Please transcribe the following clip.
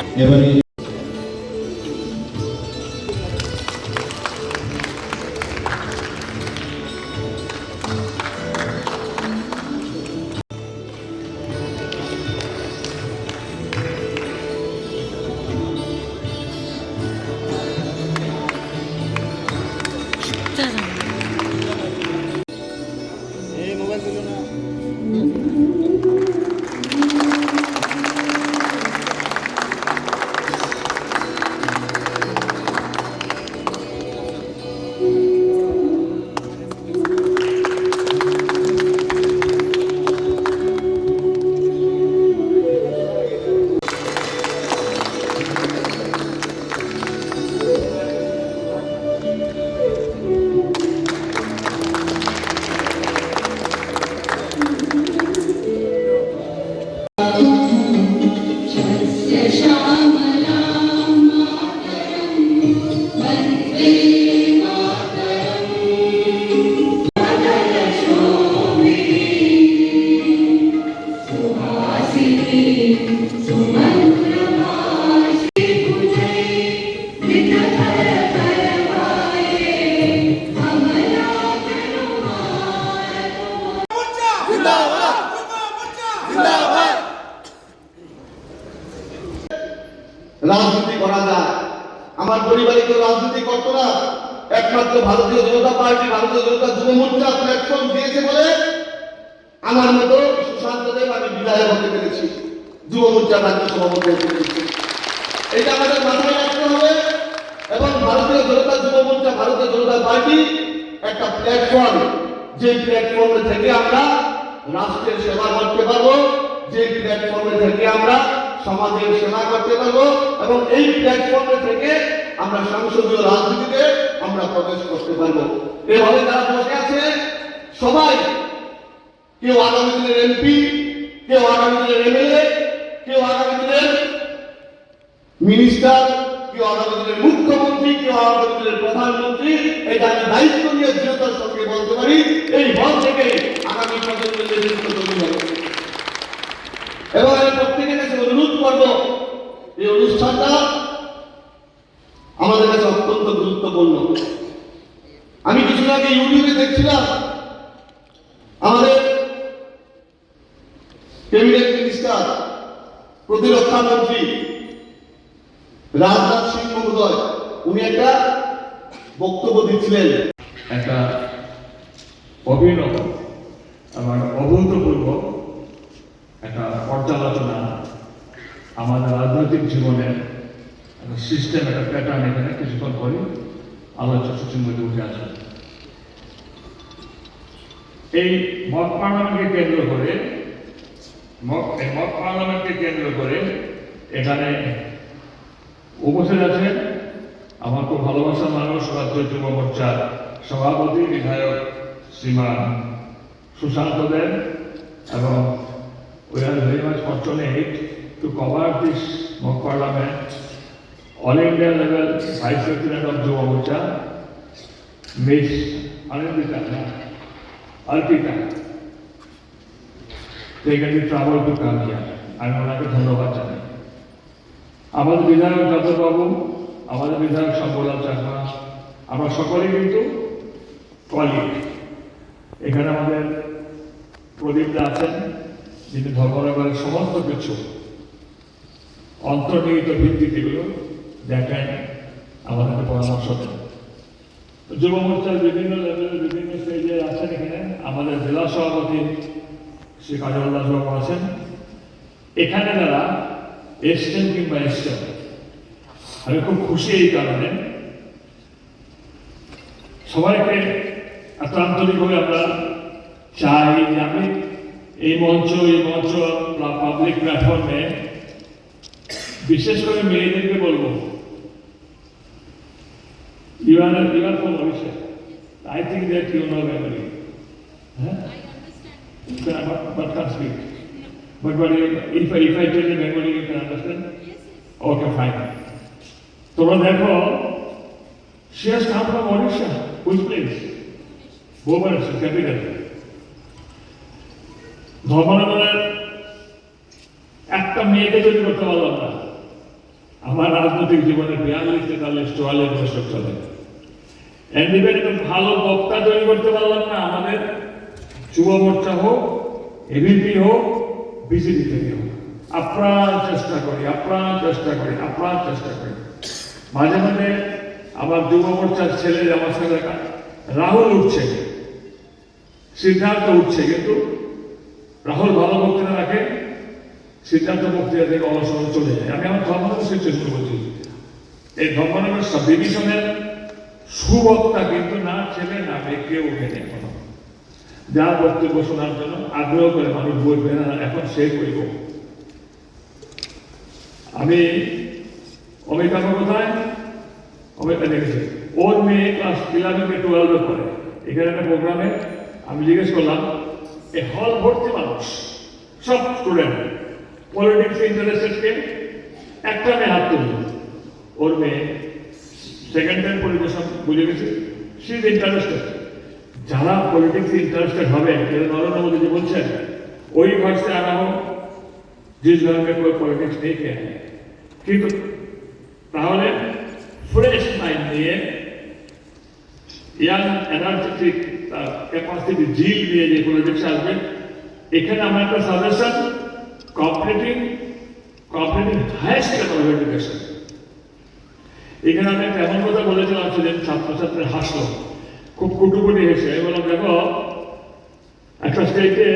ধন্যবাদ Sumanu রাজনীতি করা যায়। আমার পরিবারে কেউ রাজনীতি করতো না। একমাত্র ভারতীয় জনতা পার্টি, ভারতীয় জনতা যুব মোর্চা প্ল্যাটফর্ম দিয়েছে বলে আমার মতো সুশান্ত দেব আমি বিদায় হতে পেরেছি। যুব মোর্চা রাজ্য সভাপতি হতে পেরেছি এটা আমাদের মাথায় রাখতে হবে এবং ভারতীয় জনতা যুব মোর্চা, ভারতীয় জনতা পার্টি একটা প্ল্যাটফর্ম যে প্ল্যাটফর্মে থেকে আমরা রাষ্ট্রের সেবা করতে পারব, যে প্ল্যাটফর্মে থেকে আমরা সমাজের সেবা করতে পারব এবং এই প্ল্যাটফর্মে থেকে আমরা সংসদীয় রাজনীতিতে আমরা প্রবেশ করতে পারব। এভাবে যারা বসে আছে, সবাই, কেউ আগামী দিনের এমপি, কেউ আগামী দিনের এমএলএ, কেউ আগামী দিনের মিনিস্টার কেউ আগামী দিনের মুখ্যমন্ত্রী, কেউ আগামী দিনের প্রধানমন্ত্রী, এটা আমি দায়িত্ব নিয়ে দৃঢ়তার সঙ্গে বলতে পারি। এই হল থেকে আগামী প্রজন্মের নেতৃত্ব তৈরি হবে। এবং আমি প্রত্যেকের কাছে অনুরোধ করব এই অনুষ্ঠানটা আমাদের কাছে অত্যন্ত গুরুত্বপূর্ণ। আমি কিছুদিন আগে ইউটিউবে দেখছিলাম, আমাদের ক্যাবিনেট মিনিস্টার, প্রতিরক্ষা মন্ত্রী রাজনাথ সিং মহোদয়, উনি একটা বক্তব্য দিচ্ছিলেন। একটা অভিনব আমার অভূতপূর্ব একটা পর্যালোচনা আমাদের রাজনৈতিক জীবনের সিস্টেম একটা প্যাটার্ন এখানে কিছুক্ষণ পরে আলোচনা সূচির মধ্যে উঠে আসবে এই মত পার্লামেন্টকে কেন্দ্র করে মত পার্লামেন্টকে কেন্দ্র করে এখানে উপস্থিত আছেন আমার খুব ভালোবাসার মানুষ রাজ্য যুব মোর্চার সভাপতি বিধায়ক শ্রীমান সুশান্ত দেব এবং we are very much fortunate to cover this mock parliament all India level vice president of Yuva Morcha miss Anandita না? Arpita taken the trouble to. আমি ওনাকে ধন্যবাদ জানাই। আমাদের বিধায়ক যাদববাবু আমাদের বিধায়ক শঙ্করলাল চাকমা, আমরা সকলে কিন্তু কলিগ এখানে আমাদের প্রদীপদা আছেন, যিনি ধর্মনগরের সমস্ত কিছু অন্তর্নিহিত ভিত্তিগুলো দেখেন আমাদেরকে পরামর্শ দেন। যুব মোর্চার বিভিন্ন লেভেলে বিভিন্ন স্টেজে আছেন এখানে। আমাদের জেলা সভাপতি শ্রী কাজল বাবু আছেন। এখানে যারা এসছেন কিংবা এসছেন, আমি খুব খুশি এই কারণে। সবাইকে এত আন্তরিকভাবে আমরা চাই যে আমি এই মঞ্চ এই মঞ্চ পাবলিক প্ল্যাটফর্মে বিশেষ করে মেয়েদেরকে বলব you are you are from Odisha I think that you know Bengali হ্যাঁ but, but can't speak. But, but if, I- if I tell you Bengali, you can understand? Yes. Okay, fine. তোমরা দেখো she has come from Odisha. Which place? Bhubaneswar, capital. ধর্মনগরের একটা মেয়েকে যদি করতে পারলাম না আমার রাজনৈতিক জীবনে বিয়াল্লিশ তেতাল্লিশ চুয়াল্লিশ বছর চলে। একটা ভালো বক্তা তৈরি করতে পারলাম না, আমাদের যুব মোর্চা হোক এবিপি হোক বিজেপি থেকে হোক। আপ্রাণ চেষ্টা করি আপ্রাণ চেষ্টা করি আপ্রাণ চেষ্টা করি। মাঝে মাঝে আমার যুব মোর্চার ছেলে, আমার সাথে রাহুল উঠছে। সিদ্ধার্থ উঠছে, কিন্তু রাহুল ভালো বক্তৃতা রাখে। সিদ্ধার্থ বক্তৃতা থেকে অলসন চলে যায়। আমি আমার ধর্মনগর সিচুয়েশন বলছি এই ধর্মনগর সাব ডিভিশনের সুবক্তা কিন্তু না ছেলে না মেয়ে কেউ ওঠেনি এখনও। যার বক্তব্য শোনার জন্য আগ্রহ করে মানুষ বলবে, না এখন সে করিব। আমি অমিতাভ কোথায়, অমিতা দেখেছি ওর মেয়ে ক্লাস ইলেভেন টুয়েলভে পড়ে। এখানে একটা প্রোগ্রামে আমি জিজ্ঞেস করলাম, এ হল ভর্তি মানুষ? সব স্টুডেন্ট পলিটিক্স ইন্টারেস্টেডকে একটা মেয়ে হাত তুলল ওর মেয়ে সেকেন্ড টাইম পলিটিশন বুঝে গেছে সি ইজ ইন্টারেস্টেড যারা পলিটিক্স ইন্টারেস্টেড হবে যেটা নরেন্দ্র মোদী বলছেন ওই घर से आना हो जिस घर में कोई पॉलिटिक्स नहीं किया है কিন্তু তাহলে ফ্রেশ মাইন্ড নিয়ে ইয়াং এনার্জেটিক ক্যাপাসিটি জিল নিয়ে যে পলিটিক্স আসবে এখানে আমার একটা suggestion competing competing highest level of education এখানে আমি একটা এমন কথা বলেছিলাম, সেদিন ছাত্রছাত্রী হাসলো। খুব কুটুকুটি হেসে আমি বললাম, দেখো, একটা স্টেটে